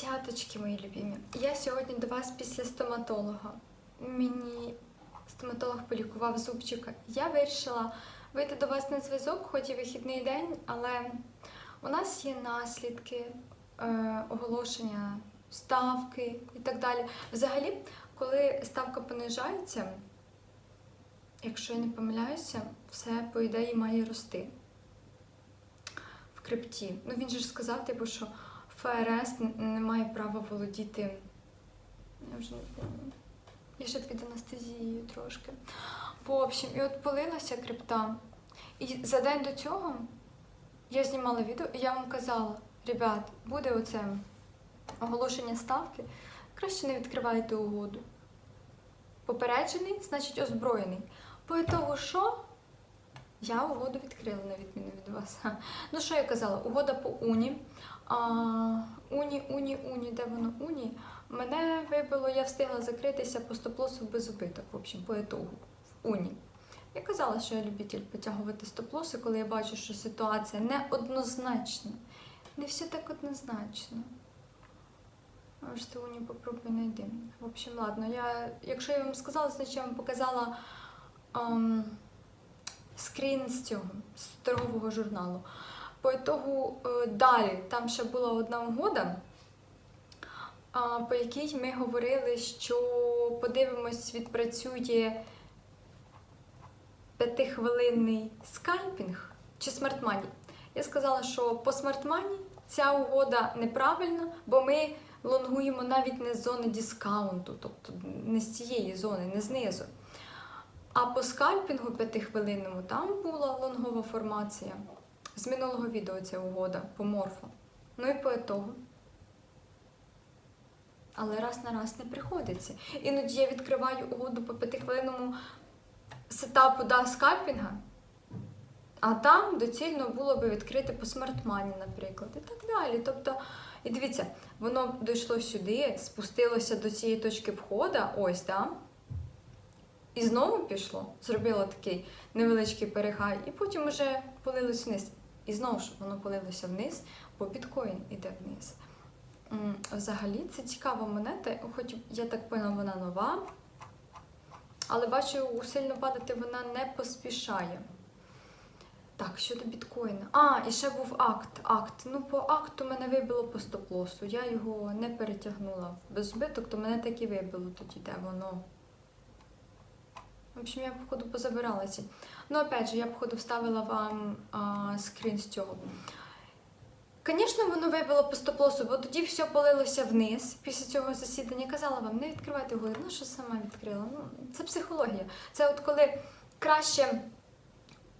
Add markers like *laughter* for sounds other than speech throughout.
Котяточки мої любимі, я сьогодні до вас після стоматолога. Мені стоматолог полікував зубчика. Я вирішила вийти до вас на зв'язок, хоч і вихідний день, але у нас є наслідки, е, оголошення ставки і так далі. Взагалі, коли ставка понижається, якщо я не помиляюся, все по ідеї має рости в крипті. Ну він же ж сказав, типу, що ФРС не має права володіти. Я вже. Я ще під анестезією трошки. В общем, і от полилася крипта. І за день до цього я знімала відео, і я вам казала, ребят, буде оце оголошення ставки, краще не відкривайте угоду. Попереджений, значить озброєний. По того, що я угоду відкрила, на відміну від вас. Ну, що я казала? Угода по Уні. А, уні, Уні, Уні, де воно Уні? Мене вибило, я встигла закритися по стоп-лосу без убиток, в общем, по ітогу, в Уні. Я казала, що я любитель потягувати стоп-лоси, коли я бачу, що ситуація неоднозначна. Не все так однозначно. Аж ти Уні попробуй знайди. В общем, ладно, я, якщо я вам сказала, значить я вам показала ем, скрін з цього, з торгового журналу. По ітогу е, далі там ще була одна угода, по якій ми говорили, що подивимось, відпрацює п'ятихвилинний скальпінг чи смартмані. Я сказала, що по смартмані ця угода неправильна, бо ми лонгуємо навіть не з зони дискаунту, тобто не з цієї зони, не знизу. А по скальпінгу п'ятихвилинному там була лонгова формація. З минулого відео ця угода по морфу. Ну і по етогу. Але раз на раз не приходиться. Іноді я відкриваю угоду по п'ятихвилинному сетапу да, скальпінга, а там доцільно було би відкрити по смартмані, наприклад, і так далі. Тобто, і дивіться, воно дійшло сюди, спустилося до цієї точки входу, ось, да? І знову пішло, зробило такий невеличкий перегай, і потім вже полилось вниз. І знову ж воно полилося вниз, бо біткоін іде вниз. Взагалі, це цікава монета, хоч я так поняла, вона нова. Але бачу, сильно падати вона не поспішає. Так, щодо біткоїна. А, і ще був акт. Акт. Ну, по акту мене вибило по стоп-лосу. Я його не перетягнула без збиток, то мене так і вибило тоді, де воно. В общем, я, походу, позабирала ці. Ну, опять же, я, походу, вставила вам а, скрін з цього. Звісно, воно вибило по стоп-лосу, бо тоді все полилося вниз після цього засідання. Казала вам, не відкривайте угоди. Ну, що сама відкрила? Ну, це психологія. Це от коли краще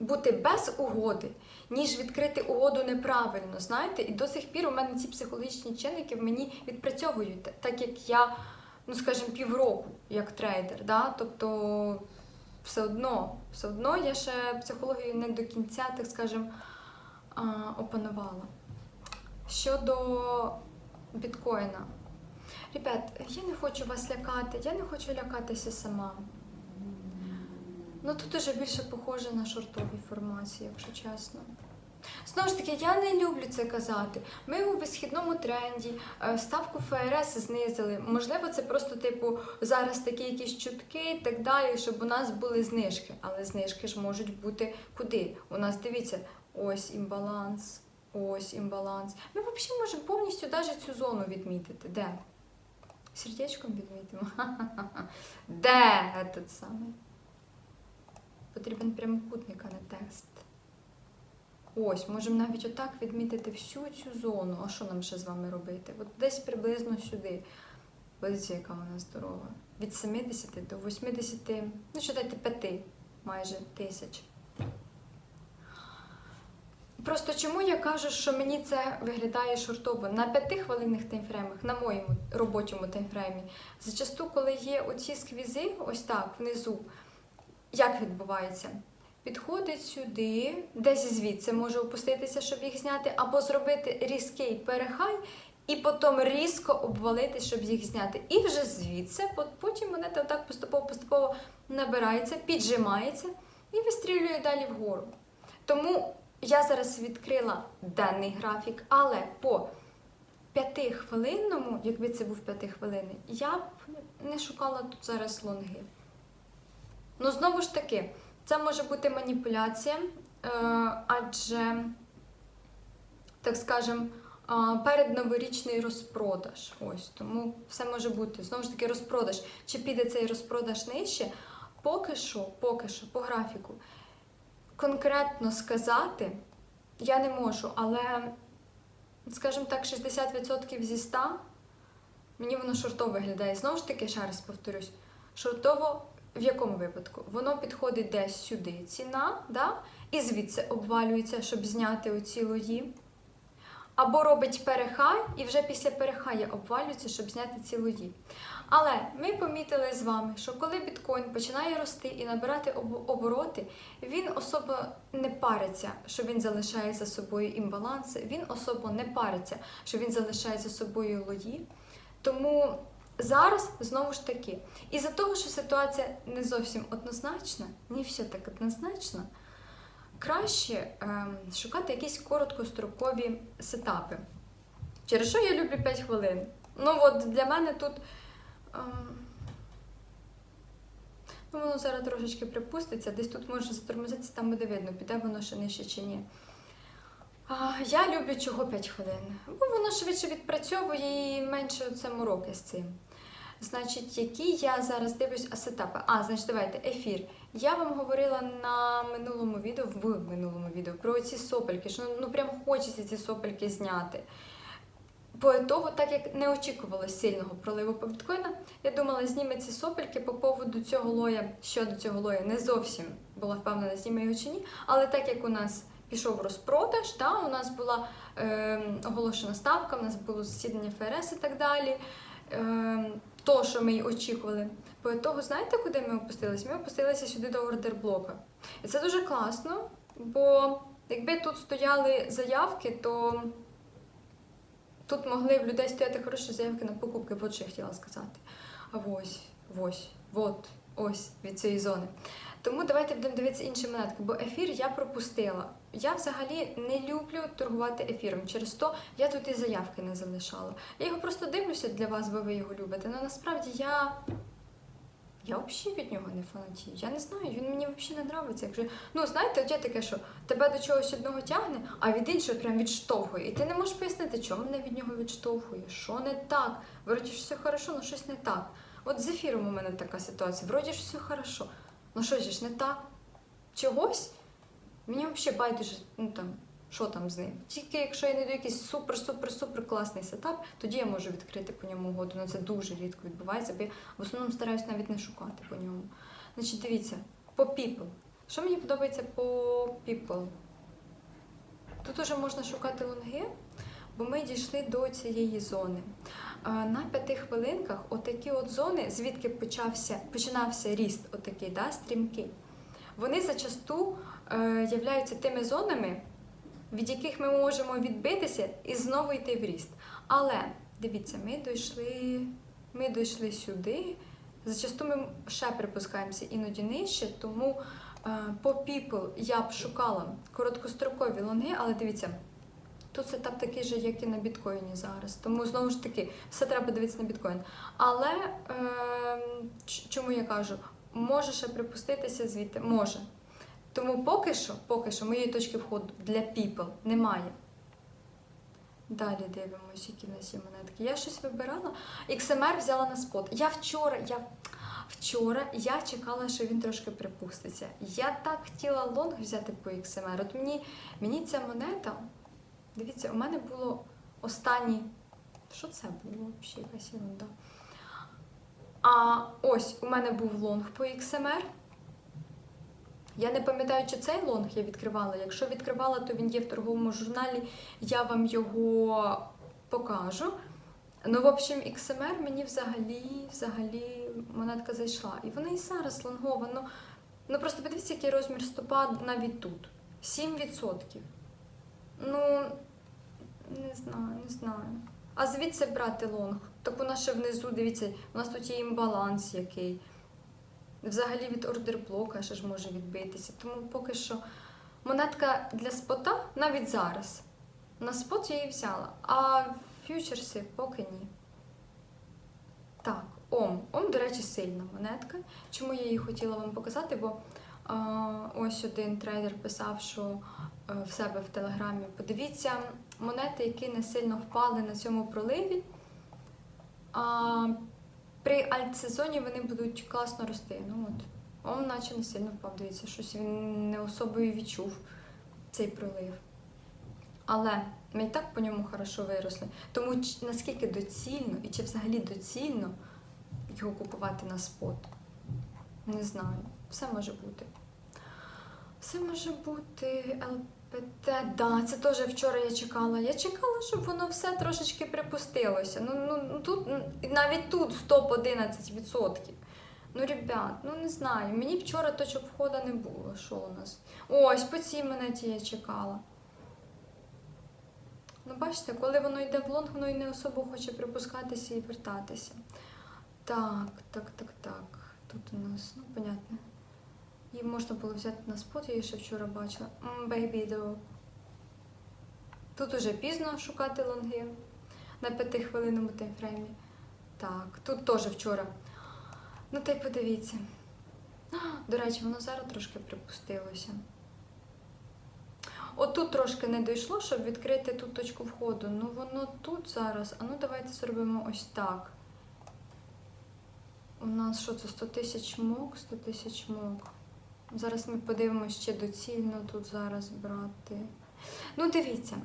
бути без угоди, ніж відкрити угоду неправильно. Знаєте, і до сих пір у мене ці психологічні чинники в мені відпрацьовують, так як я, ну скажімо, півроку як трейдер. Да? Тобто все одно, все одно я ще психологію не до кінця, так скажемо, опанувала. Щодо біткоїна. Ребят, я не хочу вас лякати, я не хочу лякатися сама. Ну тут уже більше похоже на шортові формації, якщо чесно. Знову ж таки, я не люблю це казати. Ми у висхідному тренді е, ставку ФРС знизили. Можливо, це просто, типу, зараз такі якісь чутки і так далі, щоб у нас були знижки. Але знижки ж можуть бути куди? У нас дивіться, ось імбаланс, ось імбаланс. Ми взагалі можемо повністю навіть цю зону відмітити. Де? Сердечком відмітимо. *laughs* Де этот самий? Потрібен прямокутник, а не текст. Ось, можемо навіть отак відмітити всю цю зону. А що нам ще з вами робити? От десь приблизно сюди. Позиція, яка вона здорова. Від 70 до 80, ну що дайте 5 майже тисяч. Просто чому я кажу, що мені це виглядає шортово на 5 хвилинних таймфреймах, на моєму робочому таймфреймі. Зачасту, коли є оці сквізи, ось так, внизу, як відбувається? Підходить сюди, десь звідси може опуститися, щоб їх зняти, або зробити різкий перехай, і потім різко обвалити, щоб їх зняти. І вже звідси, потім монета отак поступово-поступово набирається, піджимається і вистрілює далі вгору. Тому я зараз відкрила даний графік, але по п'ятихвилинному, якби це був п'ятихвилинний, я б не шукала тут зараз лонги. Ну, знову ж таки, це може бути маніпуляція, е, адже, так скажем, а, передноворічний розпродаж. Ось тому все може бути. Знову ж таки, розпродаж. Чи піде цей розпродаж нижче? Поки що, поки що, по графіку. Конкретно сказати я не можу, але, скажімо так, 60% зі 100 мені воно шортово виглядає. Знову ж таки, ще раз повторюсь, шортово в якому випадку? Воно підходить десь сюди ціна, да? і звідси обвалюється, щоб зняти оці лої. Або робить перехай, і вже після перехая обвалюється, щоб зняти ці лої. Але ми помітили з вами, що коли біткоін починає рости і набирати обороти, він особо не париться, що він залишає за собою імбаланси, він особо не париться, що він залишає за собою лої. Тому зараз знову ж таки, із-за того, що ситуація не зовсім однозначна, не все так однозначно, краще ем, шукати якісь короткострокові сетапи. Через що я люблю 5 хвилин? Ну от для мене тут. ем, Ну, воно зараз трошечки припуститься, десь тут може затормозитися, там буде видно, піде воно ще нижче чи ні. Я люблю чого 5 хвилин, бо воно швидше відпрацьовує і менше це мороки з цим. Значить, які я зараз дивлюсь асетапи. А, значить, давайте, ефір. Я вам говорила на минулому відео, в минулому відео про ці сопельки, що ну прям хочеться ці сопельки зняти. По того, так як не очікувалось сильного проливу по біткоїна, я думала, зніме ці сопельки по поводу цього лоя, щодо цього лоя, не зовсім була впевнена, зніме його чи ні. Але так як у нас пішов розпродаж, да, у нас була е, оголошена ставка, у нас було засідання ФРС і так далі. Е, то, що ми й очікували. По того, знаєте, куди ми опустилися? Ми опустилися сюди до ордерблока. І це дуже класно, бо якби тут стояли заявки, то тут могли в людей стояти хороші заявки на покупки, от що я хотіла сказати. А ось, ось, от, ось від цієї зони. Тому давайте будемо дивитися інші монетки, бо ефір я пропустила. Я взагалі не люблю торгувати ефіром. Через то я тут і заявки не залишала. Я його просто дивлюся для вас, бо ви його любите. Але насправді я. Я взагалі від нього не фанатію. Я не знаю, він мені взагалі не подобається. Якщо... Ну, знаєте, от є таке, що тебе до чогось одного тягне, а від іншого прям відштовхує. І ти не можеш пояснити, чому мене від нього відштовхує, що не так. Вроді ж все хорошо, але щось не так. От з ефіром у мене така ситуація. Вроді ж все хорошо. Ну що ж не так? Чогось? Мені взагалі байдуже, ну там, що там з ним. Тільки якщо я знайду якийсь супер-супер-супер класний сетап, тоді я можу відкрити по ньому угоду. Ну це дуже рідко відбувається, бо я в основному стараюсь навіть не шукати по ньому. Значить, дивіться, по people. Що мені подобається по people? Тут уже можна шукати лонги, бо ми дійшли до цієї зони. На п'яти хвилинках отакі от зони, звідки почався, починався ріст, отакий, да, стрімкий, вони зачасту е, являються тими зонами, від яких ми можемо відбитися і знову йти в ріст. Але дивіться, ми дійшли, ми дійшли сюди. Зачасту ми ще припускаємося іноді нижче, тому е, по people я б шукала короткострокові лонги, але дивіться. Тут сетап такий же, як і на біткоїні зараз. Тому знову ж таки, все треба дивитися на біткоін. Але е, чому я кажу, може ще припуститися звідти? Може. Тому поки що, поки що моєї точки входу для people немає. Далі дивимося, які нас є монетки. Я щось вибирала. XMR взяла на спот. Я вчора, я вчора я чекала, що він трошки припуститься. Я так хотіла лонг взяти по XMR. От мені, мені ця монета. Дивіться, у мене було останні. Що це було? Ще якась ерунда. А ось у мене був лонг по XMR. Я не пам'ятаю, чи цей лонг я відкривала. Якщо відкривала, то він є в торговому журналі, я вам його покажу. Ну, в общем, XMR мені взагалі, взагалі монетка зайшла. І вона і зараз лонгова. Ну, ну просто подивіться, який розмір стопа навіть тут. 7%. Ну, не знаю, не знаю. А звідси брати лонг? Так у нас ще внизу, дивіться, у нас тут є імбаланс який. Взагалі від ордерблока ще ж може відбитися. Тому поки що монетка для спота навіть зараз. На спот я її взяла. А фьючерси поки ні. Так, Ом. Ом, до речі, сильна монетка. Чому я її хотіла вам показати? Бо а, ось один трейдер писав, що в себе в телеграмі. Подивіться, монети, які не сильно впали на цьому проливі. А, при альтсезоні вони будуть класно рости. Ну от, он наче не сильно впав. Дивіться, щось він не особою відчув цей пролив. Але ми і так по ньому хорошо виросли. Тому наскільки доцільно і чи взагалі доцільно його купувати на спот? Не знаю. Все може бути. Все може бути ЛПТ. Да, це теж вчора я чекала. Я чекала, щоб воно все трошечки припустилося. Ну, ну, ну тут і навіть тут стоп 11%. Ну, ребят, ну не знаю. Мені вчора точок входу не було. Що у нас? Ось по цій монеті я чекала. Ну, бачите, коли воно йде в лонг, воно і не особо хоче припускатися і вертатися. Так, так, так, так. Тут у нас, ну, понятно. Її можна було взяти на спот, я її ще вчора бачила. М, Baby. Тут уже пізно шукати лонги на п'ятихвилинному таймфреймі. Так, тут теж вчора. Ну, та й подивіться. До речі, воно зараз трошки припустилося. Отут трошки не дійшло, щоб відкрити ту точку входу. Ну воно тут зараз. А ну давайте зробимо ось так. У нас що це 100 тисяч мок, 100 тисяч мок. Зараз ми подивимося, чи доцільно тут зараз брати. Ну, дивіться,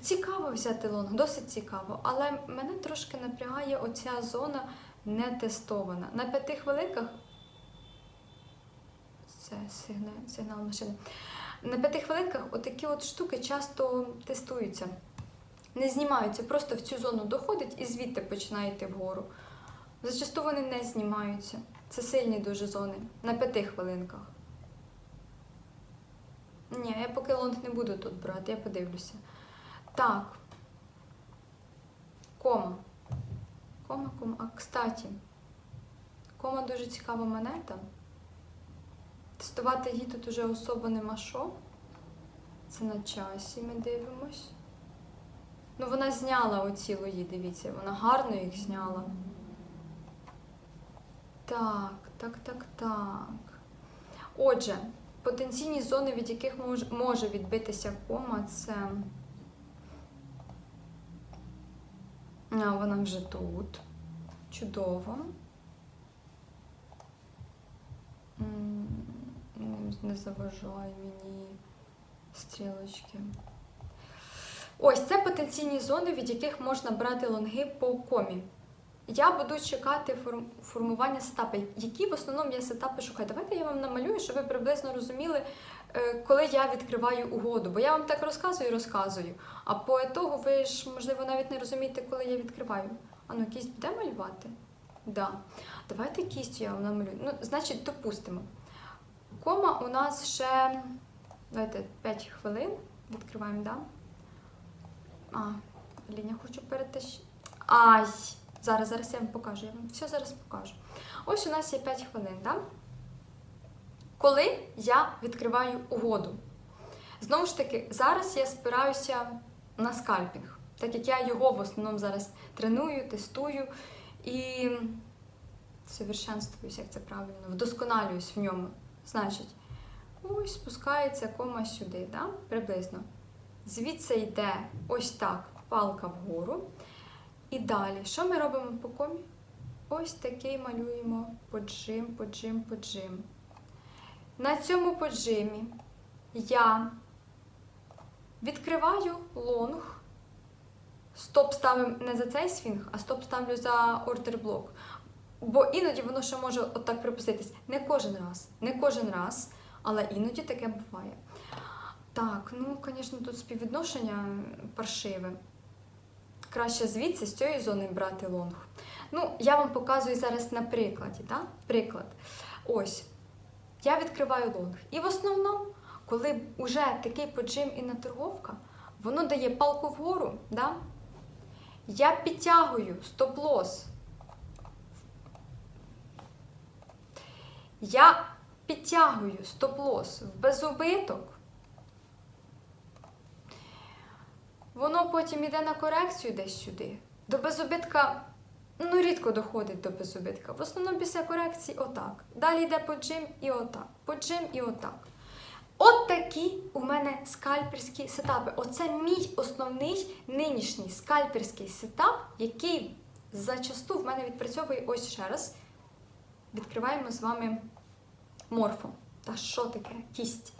цікаво взяти лонг, досить цікаво, але мене трошки напрягає оця зона не тестована. На п'яти хвилинках це сигнал, сигнал машини. На п'яти хвилинках отакі от штуки часто тестуються. Не знімаються, просто в цю зону доходить і звідти починає йти вгору. Зачасту вони не знімаються. Це сильні дуже зони. На п'яти хвилинках. Ні, я поки лонг не буду тут брати, я подивлюся. Так. Кома. Кома, кома. А, кстати, кома дуже цікава монета. Тестувати її тут уже особо нема що. Це на часі ми дивимось. Ну, вона зняла оці лої, дивіться, вона гарно їх зняла. Так, так, так, так. Отже, потенційні зони, від яких мож, може відбитися кома, це. А, вона вже тут. Чудово. Не- заважає мені стрілочки. Ось це потенційні зони, від яких можна брати лонги по комі. Я буду чекати формування сетапу. Які в основному я сетапи шукаю? Давайте я вам намалюю, щоб ви приблизно розуміли, е, коли я відкриваю угоду. Бо я вам так розказую і розказую. А по ітогу ви ж, можливо, навіть не розумієте, коли я відкриваю. А ну, кість буде малювати? Да. Давайте кістю я вам намалюю. Ну, значить, допустимо. Кома у нас ще давайте 5 хвилин. Відкриваємо, да? А, блін, я хочу перетащити. Ай! Зараз, зараз я вам покажу. Я вам все зараз покажу. Ось у нас є 5 хвилин, да? Коли я відкриваю угоду. Знову ж таки, зараз я спираюся на скальпінг, так як я його в основному зараз треную, тестую і совершенствуюсь, як це правильно, вдосконалююсь в ньому. Значить, ось спускається кома сюди, да? приблизно. Звідси йде ось так палка вгору. І далі, що ми робимо по комі? Ось такий малюємо поджим, поджим, поджим. На цьому поджимі я відкриваю лонг. Стоп ставимо не за цей свінг, а стоп ставлю за ордер-блок. Бо іноді воно ще може отак припуститись. Не кожен раз, не кожен раз, але іноді таке буває. Так, ну, звісно, тут співвідношення паршиве. Краще звідси з цієї зони брати лонг. Ну, я вам показую зараз на прикладі. Так? Приклад. Ось. Я відкриваю лонг. І в основному, коли вже такий поджим і наторговка, воно дає палку вгору, да? я підтягую стоп-лос. Я підтягую стоп-лос в безубиток. Воно потім іде на корекцію десь сюди. До безубитка ну, рідко доходить до безубитка. В основному після корекції отак. Далі йде по джим і отак. По джим і отак. От такі у мене скальперські сетапи. Оце мій основний нинішній скальперський сетап, який зачасту в мене відпрацьовує ось ще раз. Відкриваємо з вами морфо. Та що таке? Кість.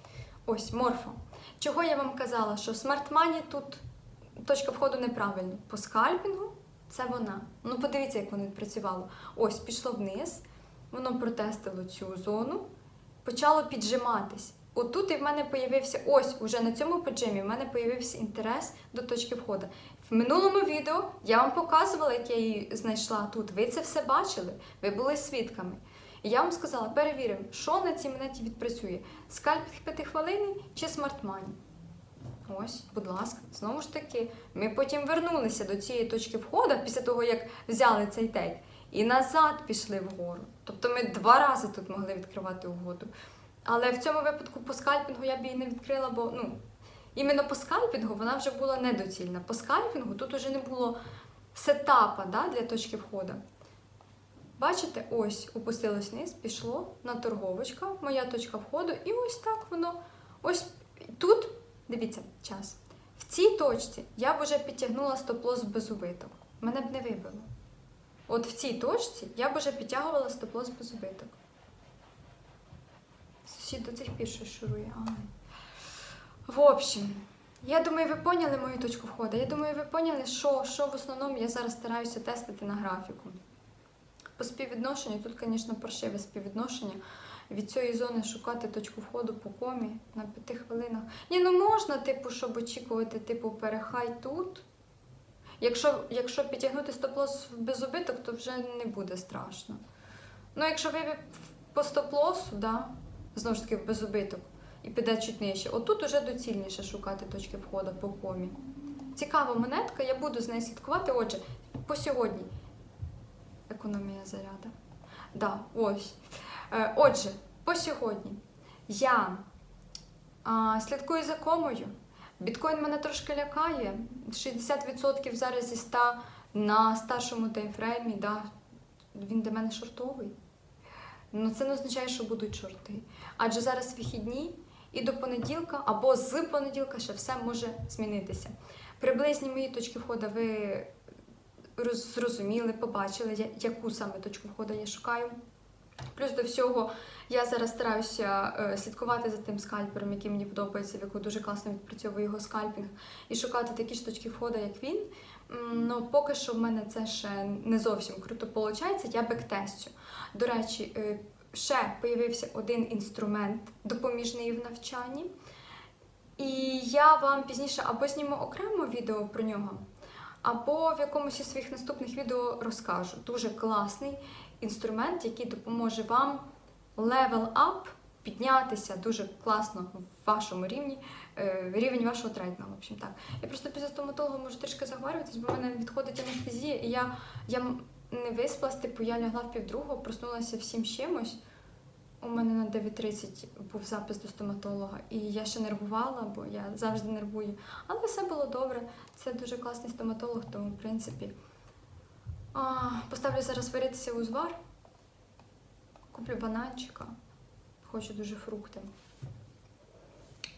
Ось морфо. Чого я вам казала, що смарт-мані тут точка входу неправильна. По скальпінгу це вона. Ну, подивіться, як воно відпрацювало. Ось пішло вниз, воно протестило цю зону, почало піджиматись. Отут і в мене появився, ось уже на цьому поджимі в мене появився інтерес до точки входу. В минулому відео я вам показувала, як я її знайшла тут. Ви це все бачили, ви були свідками. І я вам сказала, перевіримо, що на цій монеті відпрацює: скальпінг 5 хвилин чи смарт-мані. Ось, будь ласка, знову ж таки, ми потім вернулися до цієї точки входу після того, як взяли цей тейк, і назад пішли вгору. Тобто ми два рази тут могли відкривати угоду. Але в цьому випадку по скальпінгу я б її не відкрила, бо ну, іменно по скальпінгу вона вже була недоцільна. По скальпінгу тут вже не було сетапа да, для точки входу. Бачите, ось опустилось вниз, пішло на торговочка, моя точка входу, і ось так воно. Ось тут, дивіться, час. В цій точці я б вже підтягнула стоп-лос без убиток. Мене б не вибило. От в цій точці я б вже підтягувала стоп-лос без убиток. Сусід до цих пір щось шурує. Ай. В общем, я думаю, ви поняли мою точку входу. Я думаю, ви поняли, що, що в основному я зараз стараюся тестити на графіку. По співвідношенню, тут, звісно, паршиве співвідношення. Від цієї зони шукати точку входу по комі на п'яти хвилинах. Ні, ну можна, типу, щоб очікувати, типу, перехай тут. Якщо, якщо підтягнути стоп-лос без убиток, то вже не буде страшно. Ну, якщо ви по стоп-лосу, да, знову ж таки, без убиток, і піде чуть нижче, отут уже доцільніше шукати точки входу по комі. Цікава монетка, я буду з нею слідкувати. Отже, по сьогодні. Економія заряду. Да, ось. Е, Отже, по сьогодні я слідкую за комою. Біткоін мене трошки лякає. 60% зараз зі 100 на старшому таймфреймі, да, він для мене шортовий. Ну, це не означає, що будуть шорти. Адже зараз вихідні, і до понеділка або з понеділка ще все може змінитися. Приблизні мої точки входу ви зрозуміли, побачили, яку саме точку входу я шукаю. Плюс до всього, я зараз стараюся е, слідкувати за тим скальпером, який мені подобається, в яку дуже класно відпрацьовує його скальпінг, і шукати такі ж точки входу, як він. Ну, поки що в мене це ще не зовсім круто виходить, я бектестю. До речі, е, ще появився один інструмент допоміжний в навчанні. І я вам пізніше або зніму окремо відео про нього, або в якомусь із своїх наступних відео розкажу. Дуже класний інструмент, який допоможе вам level up, піднятися дуже класно в вашому рівні, е, рівень вашого трейдингу, в общем так. Я просто після стоматолога можу трішки заговорюватись, бо в мене відходить анестезія, і я, я не виспалась, типу я лягла в півдругого, проснулася всім чимось. У мене на 9.30 був запис до стоматолога, і я ще нервувала, бо я завжди нервую. Але все було добре. Це дуже класний стоматолог, тому, в принципі, а, поставлю зараз варитися узвар, куплю бананчика, хочу дуже фрукти.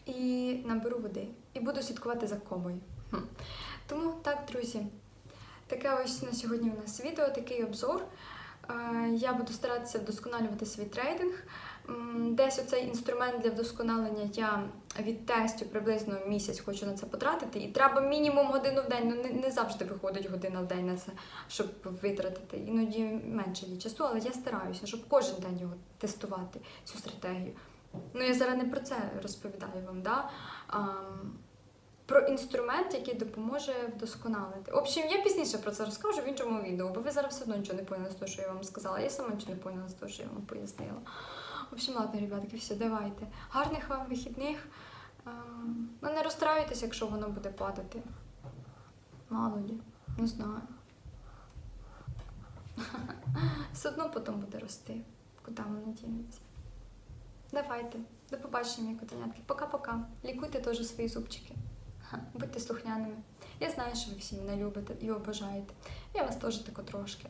І наберу води. І буду слідкувати за комою. Хм. Тому так, друзі, таке ось на сьогодні у нас відео, такий обзор. Я буду старатися вдосконалювати свій трейдинг. Десь оцей інструмент для вдосконалення я відтестю приблизно місяць хочу на це потратити. І треба мінімум годину в день. Ну не завжди виходить година в день на це, щоб витратити. Іноді менше є часу, але я стараюся, щоб кожен день його тестувати, цю стратегію. Ну я зараз не про це розповідаю вам. Да? Про інструмент, який допоможе вдосконалити. В общем, я пізніше про це розкажу в іншому відео, бо ви зараз все одно нічого не поняли з того, що я вам сказала. Я сама нічого не поняла з того, що я вам пояснила. В общем, ладно, ребятки, все, давайте. Гарних вам вихідних. Ем, Ну, не розстраюйтесь, якщо воно буде падати. Мало лі, не знаю. *laughs* Все одно потім буде рости. Куди воно дінеться. Давайте. До побачення, котенятки. Пока-пока. Лікуйте теж свої зубчики. Будьте слухняними. Я знаю, що ви всі мене любите і обожаєте. Я вас теж тако трошки.